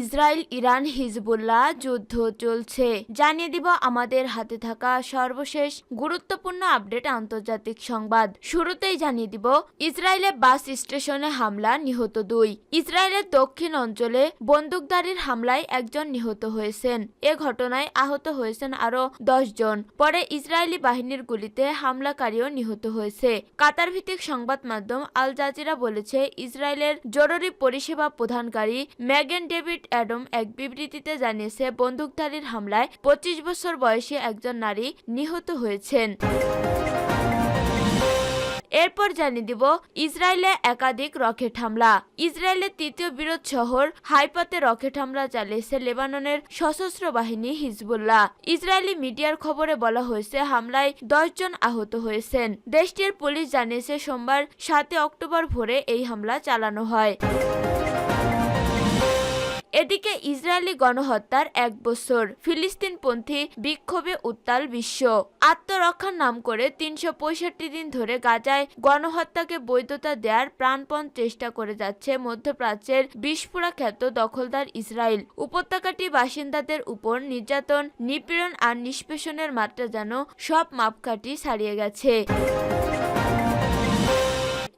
Israel, Iran, Hezbollah যুদ্ধ চলছে। জানিয়ে দিব আমাদের হাতে থাকা সর্বশেষ গুরুত্বপূর্ণ আপডেট আন্তর্জাতিক সংবাদ। শুরুতেই জানিয়ে দিব, ইসরায়েলে বাস স্টেশনে হামলা নিহত দুই। ইসরায়েলের দক্ষিণ অঞ্চলে বন্দুকধারীর হামলায় একজন নিহত হয়েছেন। এ ঘটনায় আহত হয়েছেন আরও জন। পরে ইসরায়েলি বাহিনীর গুলিতে হামলাকারীও নিহত হয়েছে। কাতার ভিত্তিক সংবাদ মাধ্যম আল জাজিরা বলেছে, ইসরায়েলের জরুরি পরিষেবা প্রদানকারী ম্যাগেন ডেভিড অ্যাডম এক বিবৃতিতে জানিয়েছে, বন্দুকধারীর হামলায় পঁচিশ বছর বয়সী একজন নারী নিহত হয়েছেন। এরপর জানিয়ে দিব, ইসরায়েলে একাধিক রকেট হামলা। ইসরায়েলের তৃতীয় বিরোধ শহর হাইপাতে রকেট হামলা চালিয়েছে লেবাননের সশস্ত্র বাহিনী হিজবুল্লাহ। ইসরায়েলি মিডিয়ার খবরে বলা হয়েছে, হামলায় দশ জন আহত হয়েছেন। দেশটির পুলিশ জানিয়েছে, সোমবার সাতই অক্টোবর ভোরে এই হামলা চালানো হয়। এদিকে ইসরায়েলি গণহত্যার এক বছর। ফিলিস্তিনপন্থী বিক্ষোভে উত্তাল বিশ্ব। আত্মরক্ষার নাম করে তিনশো পঁয়ষট্টি দিন ধরে গাজায় গণহত্যাকে বৈধতা দেওয়ার প্রাণপণ চেষ্টা করে যাচ্ছে মধ্যপ্রাচ্যের বিস্ফোরা খ্যাত দখলদার ইসরায়েল। উপত্যকাটি বাসিন্দাদের উপর নির্যাতন, নিপীড়ন আর নিষ্পেষণের মাত্রা যেন সব মাপকাঠি ছাড়িয়ে গেছে।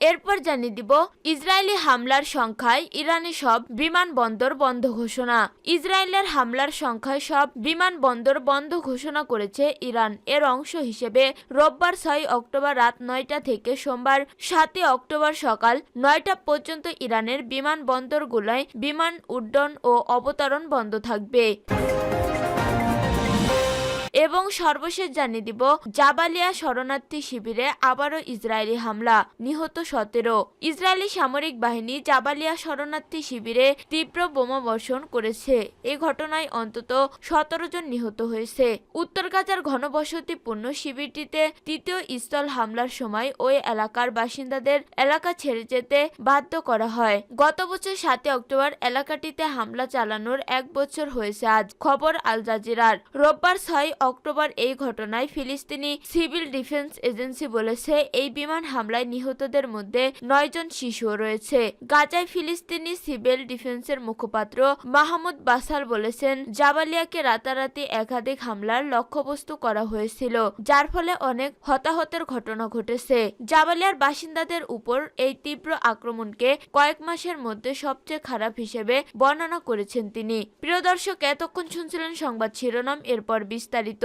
এরপর জানিয়ে দিব, ইসরায়েলি হামলার সংখ্যায় ইরানে সব বিমানবন্দর বন্ধ ঘোষণা। ইসরায়েলের হামলার সংখ্যায় সব বিমানবন্দর বন্ধ ঘোষণা করেছে ইরান। এর অংশ হিসেবে রোববার ছয় অক্টোবর রাত নয়টা থেকে সোমবার সাতই অক্টোবর সকাল নয়টা পর্যন্ত ইরানের বিমানবন্দরগুলোয় বিমান উড্ডয়ন ও অবতরণ বন্ধ থাকবে। এবং সর্বশেষ জানিয়ে দিব, জাবালিয়া শরণার্থী শিবিরে আবারও ইসরায়েলি হামলা, নিহত সতেরো। ইসরায়েলি সামরিক বাহিনী জাবালিয়া শরণার্থী শিবিরে তীব্র বোমা বর্ষণ করেছে। এ ঘটনায় অন্তত সতেরো জন নিহত হয়েছে। উত্তর গাজার ঘনবসতিপূর্ণ শিবিরটিতে তৃতীয় স্থল হামলার সময় ওই এলাকার বাসিন্দাদের এলাকা ছেড়ে যেতে বাধ্য করা হয়। গত বছর সাতই অক্টোবর এলাকাটিতে হামলা চালানোর এক বছর হয়েছে আজ। খবর আল জাজিরার। রোববার ছয় অক্টোবর এই ঘটনায় ফিলিস্তিনি সিভিল ডিফেন্স এজেন্সি বলেছে, এই বিমান হামলায় নিহতদের মধ্যে নয়জন শিশুও রয়েছে। গাজায় ফিলিস্তিনি সিভিল ডিফেন্সের মুখপাত্র মাহমুদ বাসাল বলেছেন, জাবালিয়াকে রাতারাতি একাধিক হামলার লক্ষ্যবস্তু করা হয়েছিল, যার ফলে অনেক হতাহতের ঘটনা ঘটেছে। জাবালিয়ার বাসিন্দাদের উপর এই তীব্র আক্রমণকে কয়েক মাসের মধ্যে সবচেয়ে খারাপ হিসেবে বর্ণনা করেছেন তিনি। প্রিয় দর্শক, এতক্ষণ শুনছিলেন সংবাদ শিরোনাম, এরপর বিস্তারিত।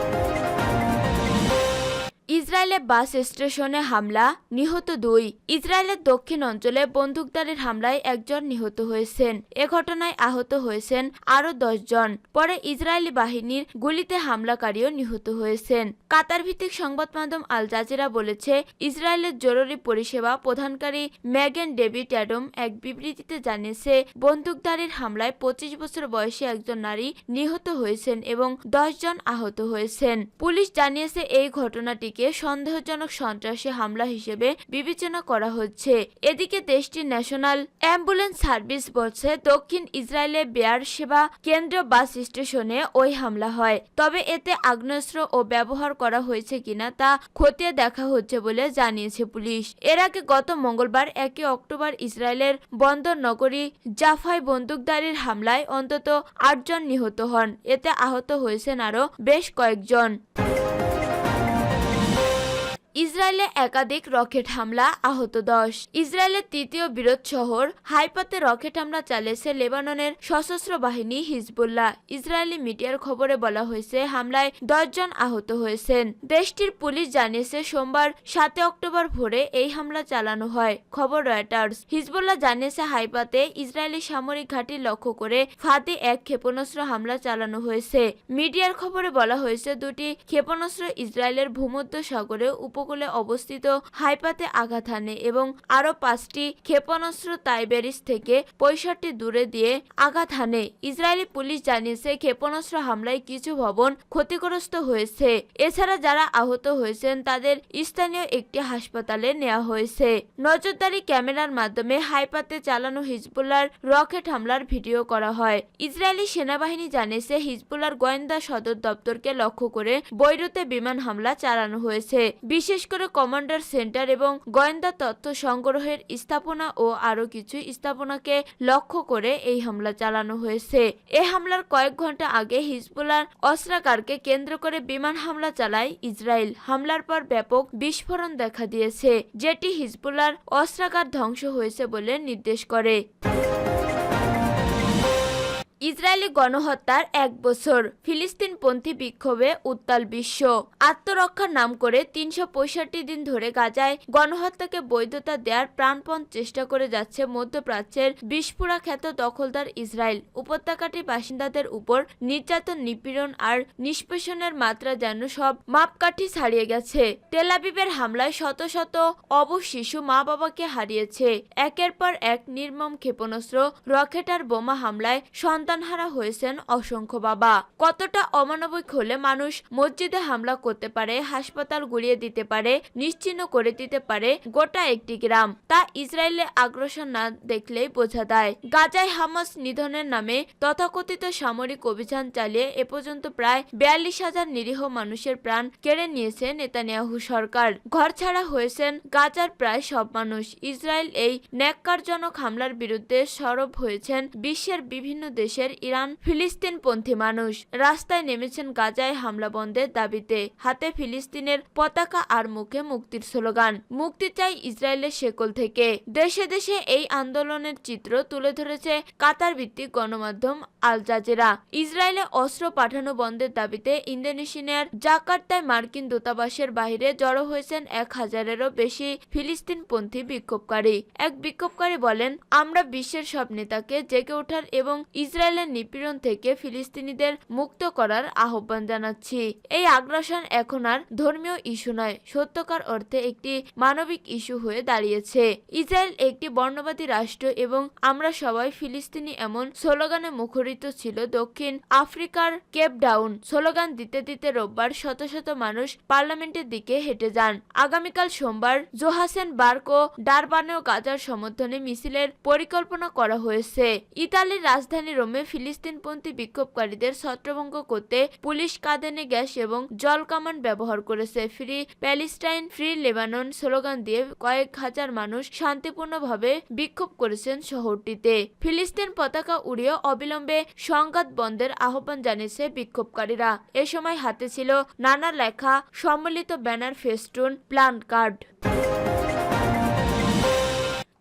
ইসরায়েলে বাস স্টেশনে হামলা, নিহত দুই। ইসরায়েলের দক্ষিণ অঞ্চলে বন্দুকধারীর হামলায় একজন নিহত হয়েছেন। এ ঘটনায় আহত হয়েছেন আরও জন পরে ইসরায়েলি বাহিনীর গুলিতে হামলাকারীও নিহত হয়েছেন। কাতার ভিত্তিক সংবাদ মাধ্যম আল জাজিরা বলেছে, ইসরায়েলের জরুরি পরিষেবা প্রদানকারী ম্যাগেন ডেভিড অ্যাডম এক বিবৃতিতে জানিয়েছে, বন্দুকধারীর হামলায় পঁচিশ বছর বয়সী একজন নারী নিহত হয়েছেন এবং জন আহত হয়েছেন। পুলিশ জানিয়েছে, এই ঘটনাটিকে সন্দেহজনক সন্ত্রাসী হামলা হিসেবে বিবেচনা করা হচ্ছে। এদিকে দেশটির ন্যাশনাল অ্যাম্বুলেন্স সার্ভিস বলছে, দক্ষিণ ইসরায়েলের বেয়ার সেবা কেন্দ্র বাস স্টেশনে ওই হামলা হয়। তবে এতে আগ্নেয়াস্ত্র ও ব্যবহার করা হয়েছে কিনা তা খতিয়ে দেখা হচ্ছে বলে জানিয়েছে পুলিশ। এর আগে গত মঙ্গলবার একই অক্টোবর ইসরায়েলের বন্দর নগরী জাফায় বন্দুকধারীর হামলায় অন্তত আটজন নিহত হন। এতে আহত হয়েছেন আরও বেশ কয়েকজন। ইসরায়েল একাধিক রকেট হামলা, আহত দশ। ইসরায়েলের তৃতীয় বিরোধ শহর হাইপাতে রকেট হামলা চালিয়েছে লেবাননের সশস্ত্র বাহিনী হিজবুল্লাহ। ইসরায়েলি মিডিয়ার খবরে বলা হয়েছে, হামলায় দশজন আহত হয়েছেন। দেশটির পুলিশ জানিয়েছে, সোমবার সাতে অক্টোবর ভোরে এই হামলা চালানো হয়। খবর রয়টার্স। হিজবুল্লাহ জানিয়েছে, হাইপাতে ইসরায়েলি সামরিক ঘাঁটি লক্ষ্য করে ফাঁদে এক ক্ষেপণাস্ত্র হামলা চালানো হয়েছে। মিডিয়ার খবরে বলা হয়েছে, দুটি ক্ষেপণাস্ত্র ইসরায়েলের ভূমধ্য সাগরে উপকূলে অবস্থিত হাইপাতে আঘাত হানে এবং আরও পাঁচটি ক্ষেপণাস্ত্র তাইবেরিস থেকে পঁয়ষট্টি দূরে দিয়ে আঘাত হানে। ইসরায়েলি পুলিশ জানিয়েছে, ক্ষেপণাস্ত্র হামলায় কিছু ভবন ক্ষতিগ্রস্ত হয়েছে। এছাড়া যারা আহত হয়েছেন, তাদের স্থানীয় একটি হাসপাতালে নেওয়া হয়েছে। নজরদারি ক্যামেরার মাধ্যমে হাইপাতে চালানো হিজবুল্লার রকেট হামলার ভিডিও করা হয়। ইসরায়েলি সেনাবাহিনী জানিয়েছে হিজবুল্লার গোয়েন্দা সদর দপ্তরকে লক্ষ্য করে বৈরুতে বিমান হামলা চালানো হয়েছে। বিশেষ করে কমান্ডার সেন্টার এবং গোয়েন্দা তথ্য সংগ্রহের স্থাপনা ও আরও কিছু স্থাপনাকে লক্ষ্য করে এই হামলা চালানো হয়েছে। এ হামলার কয়েক ঘণ্টা আগে হিজবুল্লার অস্ত্রাগারকে কেন্দ্র করে বিমান হামলা চালায় ইসরায়েল। হামলার পর ব্যাপক বিস্ফোরণ দেখা দিয়েছে, যেটি হিজবুল্লার অস্ত্রাগার ধ্বংস হয়েছে বলে নির্দেশ করে। ইসরায়েলি গণহত্যার এক বছর, ফিলিস্তিনপন্থী বিক্ষোভে উত্তাল বিশ্ব। আত্মরক্ষার নাম করে তিনশো পঁয়ষট্টি দিন ধরে গাজায় গণহত্যাকে বৈধতা দেওয়ার প্রাণপণ চেষ্টা করে যাচ্ছে মধ্যপ্রাচ্যের বিস্ফোরা খ্যাত দখলদার ইসরায়েল। উপত্যকাটির বাসিন্দাদের উপর নির্যাতন, নিপীড়ন আর নিষ্পেষণের মাত্রা যেন সব মাপকাঠি ছাড়িয়ে গেছে। তেলাবিবের হামলায় শত শত অবশ শিশু মা বাবাকে হারিয়েছে। একের পর এক নির্মম ক্ষেপণাস্ত্র, রকেট আর বোমা হামলায় সন্তানহারা হয়েছেন অসংখ্য বাবা। কতটা অমানবিক হলে মানুষ মসজিদে হামলা করতে পারে, হাসপাতাল গুড়িয়ে দিতে পারে, নিশ্চিহ্ন করে দিতে পারে গোটা একটি গ্রাম? তা ইসরায়েলে আগ্রাসন না দেখলেই বোঝা দেয় গাজায় হামাস নিধনের নামে তথাকথিত সামরিক অভিযান চালিয়ে এ পর্যন্ত প্রায় বিয়াল্লিশ হাজার নিরীহ মানুষের প্রাণ কেড়ে নিয়েছে নেতানিয়াহু সরকার। ঘর ছাড়া হয়েছেন গাজার প্রায় সব মানুষ। ইসরায়েল এই ন্যাক্কারজনক হামলার বিরুদ্ধে সরব হয়েছেন বিশ্বের বিভিন্ন দেশের ইরান ফিলিস্তিনপন্থী মানুষ রাস্তায় নেমেছেন গাজায় হামলা বন্ধের দাবিতে। হাতে ফিলিস্তিনের পতাকা আর মুখে মুক্তির স্লোগান, মুক্তি চাই ইসরায়েলের শেকল থেকে। দেশে দেশে এই আন্দোলনের চিত্র তুলে ধরেছে কাতার ভিত্তিক গণমাধ্যম আল জাজেরা। ইসরায়েলে অস্ত্র পাঠানো বন্ধের দাবিতে ইন্দোনেশিয়ার জাকার্তায় মার্কিন দূতাবাসের বাইরে জড়ো হয়েছেন এক হাজারেরও বেশি ফিলিস্তিনপন্থী বিক্ষোভকারী। এক বিক্ষোভকারী বলেন, আমরা বিশ্বের সব নেতাকে জেগে ওঠার এবং ইসরায়েলের নিপীড়ন থেকে ফিলিস্তিনিদের মুক্ত করার আহ্বান জানাচ্ছি। এই আগ্রাসন এখন আর ধর্মীয় ইস্যু নয়, সত্যকার অর্থে একটি মানবিক ইস্যু হয়ে দাঁড়িয়েছে। ইসরায়েল একটি বর্ণবাদী রাষ্ট্র এবং আমরা সবাই ফিলিস্তিনি এমন স্লোগানে মুখরিত ছিল দক্ষিণ আফ্রিকার কেপ ডাউন। স্লোগান দিতে দিতে রোববার শত শত মানুষ পার্লামেন্টের দিকে হেঁটে যান। আগামীকাল সোমবার জোহাসেন বার্ক ও ডারবানেও গাজার সমর্থনে মিছিলের পরিকল্পনা করা হয়েছে। ইতালির রাজধানী রোমে ফিলিস্তিনপন্থী বিক্ষোভকারীদের ছত্রভঙ্গ করতে পুলিশ কাঁদানে গ্যাস এবং জল কামান ব্যবহার করেছে। Free Palestine, free Lebanon slogan দিয়ে কয়েক হাজার মানুষ শান্তিপূর্ণভাবে বিক্ষোভ করেছেন শহরটিতে। ফিলিস্তিন পতাকা উড়িয়ে অবিলম্বে সংঘাত বন্ধের আহ্বান জানিয়েছে বিক্ষোভকারীরা। এ সময় হাতে ছিল নানা লেখা, সম্মিলিত banner, festoon, placard.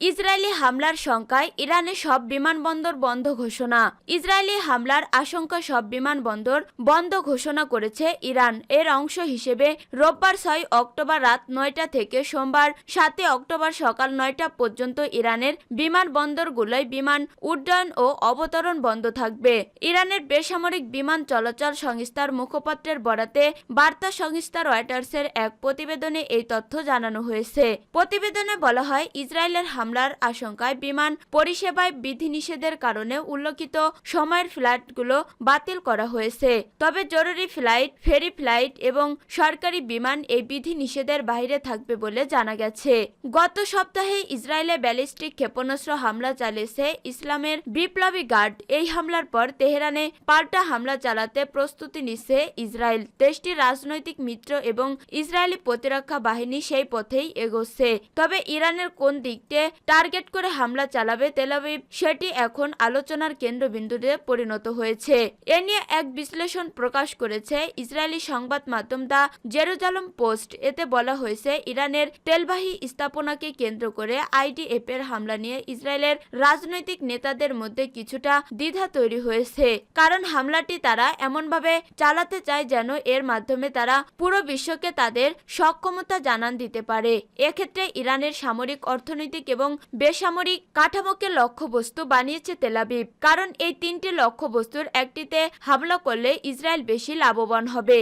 Israeli হামলার শঙ্কায় ইরানে সব বিমানবন্দর বন্ধ ঘোষণা। ইসরায়েলি হামলার আশঙ্কা সব বিমানবন্দর বন্ধ ঘোষণা করেছে ইরান। এর অংশ হিসেবে রোববার ছয় অক্টোবর রাত নয়টা থেকে সোমবার সাতই অক্টোবর সকাল নয়টা পর্যন্ত ইরানের বিমানবন্দরগুলোয় বিমান উড্ডয়ন ও অবতরণ বন্ধ থাকবে। ইরানের বেসামরিক বিমান চলাচল সংস্থার মুখপাত্রের বরাতে বার্তা সংস্থা রয়টার্সের এক প্রতিবেদনে এই তথ্য জানানো হয়েছে। প্রতিবেদনে বলা হয়, ইসরায়েলের হামলার আশঙ্কায় বিমান পরিষেবায় বিধিনিষেধের কারণে উল্লেখিত সময়ের ফ্লাইটগুলো বাতিল করা হয়েছে। তবে জরুরি ফ্লাইট, ফেরি ফ্লাইট এবং সরকারি বিমান এই বিধিনিষেধের বাইরে থাকবে বলে জানা গেছে। গত সপ্তাহে ইসরায়েলে ব্যালিস্টিক ক্ষেপণাস্ত্র হামলা চালিয়েছে ইসলামের বিপ্লবী গার্ড। এই হামলার পর তেহরানে পাল্টা হামলা চালাতে প্রস্তুতি নিচ্ছে ইসরায়েল। দেশটির রাজনৈতিক মিত্র এবং ইসরায়েলি প্রতিরক্ষা বাহিনী সেই পথেই এগোচ্ছে। তবে ইরানের কোন দিকতে টার্গেট করে হামলা চালাবে তেলাবিব সেটি এখন আলোচনার কেন্দ্রবিন্দুতে পরিণত হয়েছে। এ নিয়ে এক বিশ্লেষণ প্রকাশ করেছে ইসরায়েলি সংবাদ মাধ্যম দা জেরুজালেম পোস্ট। এতে বলা হয়েছে, ইরানের তেলবাহী স্থাপনাকে কেন্দ্র করে আইডিএফ এর হামলা নিয়ে ইসরায়েলের রাজনৈতিক নেতাদের মধ্যে কিছুটা দ্বিধা তৈরি হয়েছে। কারণ হামলাটি তারা এমনভাবে চালাতে চায় যেন এর মাধ্যমে তারা পুরো বিশ্বকে তাদের সক্ষমতা জানান দিতে পারে। এক্ষেত্রে ইরানের সামরিক অর্থনৈতিক এবং বেসামরিক কাঠামোকে লক্ষ্যবস্তু বানিয়েছে তেলাবিব কারণ এই তিনটি লক্ষ্যবস্তুর একটিতে হামলা করলে ইসরায়েল বেশি লাভবান হবে।